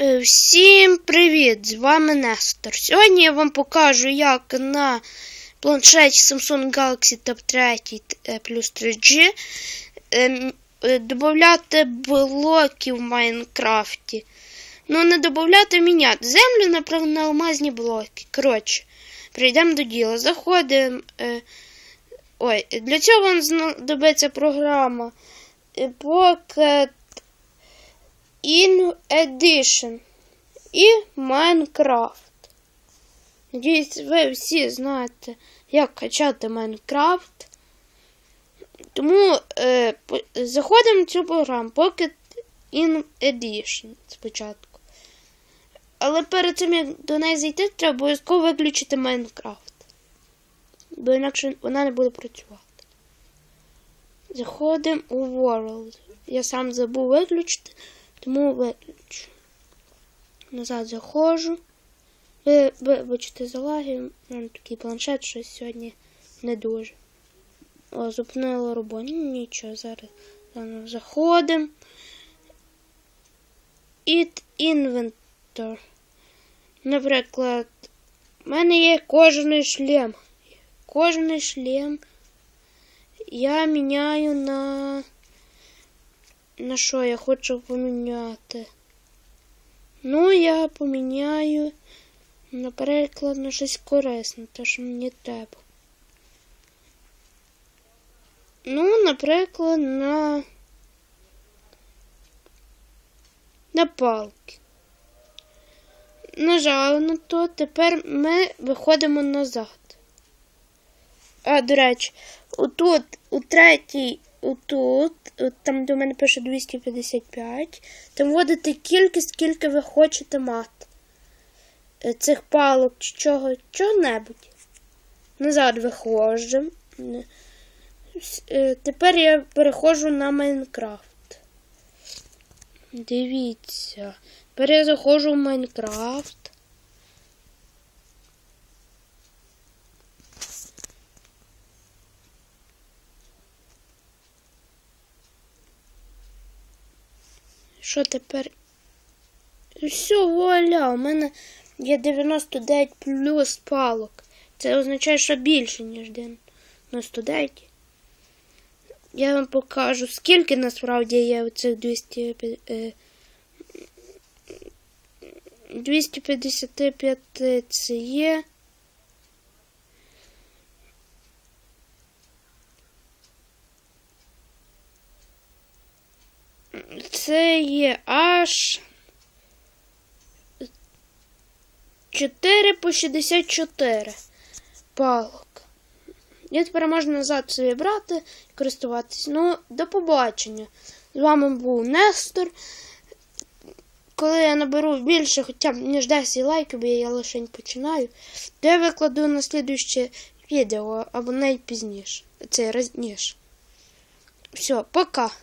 Е, Всім привіт! З вами Нестор. Сьогодні я вам покажу, як на планшеті Samsung Galaxy Tab 3 е, плюс 3G ем, е, додати блоки в Майнкрафті. Ну, не додати, міняти землю наприклад, на алмазні блоки. Коротше, прийдемо до діла. Заходимо. Ой, для цього вам знадобиться програма Pocket In Edition і Майнкрафт. Надіюсь, ви всі знаєте, як качати Майнкрафт. Тому е, заходимо в цю програму Pocket In Edition спочатку. Але перед цим, як до неї зайти, треба обов'язково виключити Майнкрафт. Бо інакше вона не буде працювати. Заходимо у World. Я сам забув виключити, тому виключу. Назад заходжу. Ви вибачте за лаги, мене такий планшет, що сьогодні не дуже. О, зупинило роботу. Ну, Нічого, зараз заходимо. It Inventor. Наприклад, в мене є кожаний шлем. Кожаний шлем я міняю на. На що я хочу поміняти? Ну, я поміняю, наприклад, на щось корисне, те, що мені треба. Ну, наприклад, на. На палки. Нажали на то, тепер ми виходимо назад. А, до речі, отут, у третій, отут, от там, в мене пише 255, там вводите кількість, скільки ви хочете мати. Е, Цих палок чи чого, чого-небудь. Назад виходжу. Е, Тепер я переходжу на Майнкрафт. Дивіться. Тепер я заходжу в Майнкрафт. Що тепер? Все, вуаля, у мене є 99 плюс палок. Це означає, що більше, ніж 99. Я вам покажу, скільки насправді є оцих 200, е, 255 це є. Це є аж 4 по 64 палок. І тепер можна назад собі брати і користуватись. Ну, до побачення. З вами був Нестор. Коли я наберу більше хоча б ніж 10 лайків, бо я лише починаю, то я викладу на слідуще відео або навіть пізніше. Це разніше. Все, пока.